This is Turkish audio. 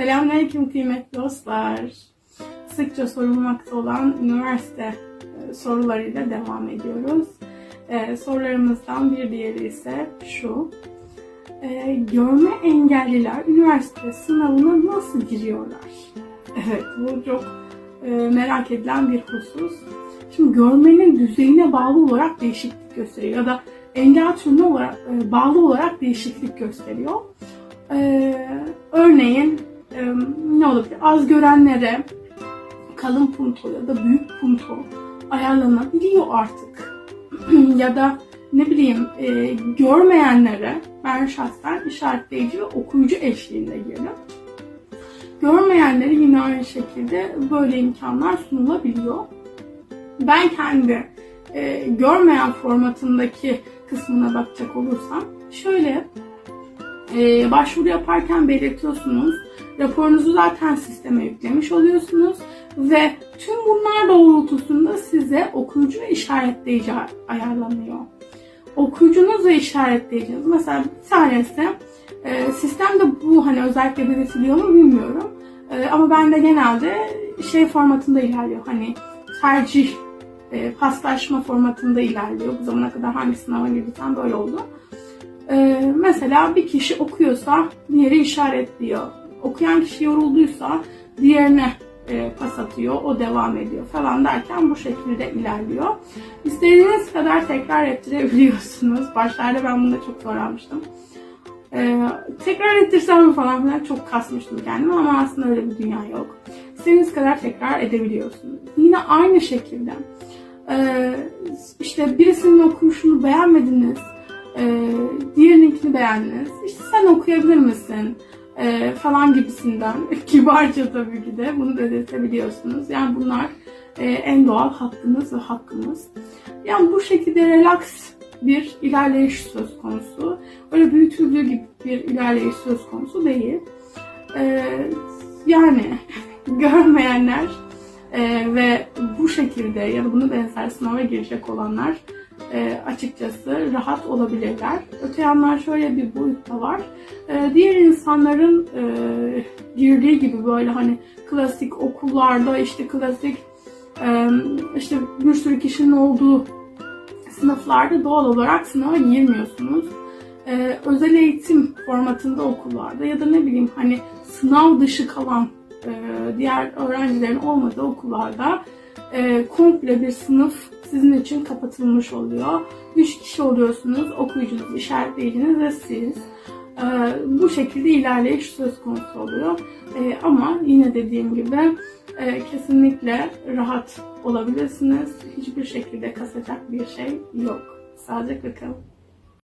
Selamünaleyküm kıymetli dostlar. Sıkça sorulmakta olan üniversite e, sorularıyla devam ediyoruz. E, sorularımızdan bir diğeri ise şu. E, görme engelliler üniversite sınavına nasıl giriyorlar? Evet bu çok merak edilen bir husus. Şimdi görmenin düzeyine bağlı olarak değişiklik gösteriyor ya da engel türüne olarak, bağlı olarak değişiklik gösteriyor. Örneğin e, ne olabilir? Az görenlere kalın punto ya da büyük punto ayarlanabiliyor artık. ya da ne bileyim e, görmeyenlere ben şahsen işaretleyici ve okuyucu eşliğinde girdim. Görmeyenlere yine aynı şekilde böyle imkanlar sunulabiliyor. Ben kendi e, görmeyen formatındaki kısmına bakacak olursam şöyle e, başvuru yaparken belirtiyorsunuz. Raporunuzu zaten sisteme yüklemiş oluyorsunuz ve tüm bunlar doğrultusunda size okuyucu ve işaretleyici ayarlanıyor. Okuyucunuz ve işaretleyiciniz mesela bir tanesi e, sistemde bu hani özellikle belirtiliyor mu bilmiyorum. E, ama bende genelde şey formatında ilerliyor. Hani tercih e, paslaşma formatında ilerliyor. Bu zamana kadar hangi sınava girdiysen böyle oldu. E, mesela bir kişi okuyorsa diğeri işaretliyor. Okuyan kişi yorulduysa diğerine e, pas atıyor, o devam ediyor falan derken bu şekilde ilerliyor. İstediğiniz kadar tekrar ettirebiliyorsunuz. Başlarda ben bunda çok zorlanmıştım. Ee, tekrar ettirsem mi falan filan çok kasmıştım kendimi ama aslında öyle bir dünya yok. İstediğiniz kadar tekrar edebiliyorsunuz. Yine aynı şekilde e, işte birisinin okuyuşunu beğenmediniz, e, diğerininkini beğendiniz. İşte sen okuyabilir misin? E, falan gibisinden kibarca tabii ki de bunu belirtebiliyorsunuz. Yani bunlar e, en doğal hakkınız ve hakkımız. Yani bu şekilde relax bir ilerleyiş söz konusu. Öyle büyütüldüğü gibi bir ilerleyiş söz konusu değil. Ee, yani görmeyenler e, ve bu şekilde ya da bunu benzer sınava girecek olanlar e, açıkçası rahat olabilirler. Öte yandan şöyle bir boyut da var. E, diğer insanların e, girdiği gibi böyle hani klasik okullarda işte klasik e, işte bir sürü kişinin olduğu sınıflarda doğal olarak sınava girmiyorsunuz. Ee, özel eğitim formatında okullarda ya da ne bileyim hani sınav dışı kalan e, diğer öğrencilerin olmadığı okullarda e, komple bir sınıf sizin için kapatılmış oluyor. Üç kişi oluyorsunuz, okuyucunuz, işaretleyiciniz ve siz. E, bu şekilde ilerleyiş söz konusu oluyor. E, ama yine dediğim gibi e, kesinlikle rahat olabilirsiniz. Hiçbir şekilde kasacak bir şey yok. Sağlıcakla kalın.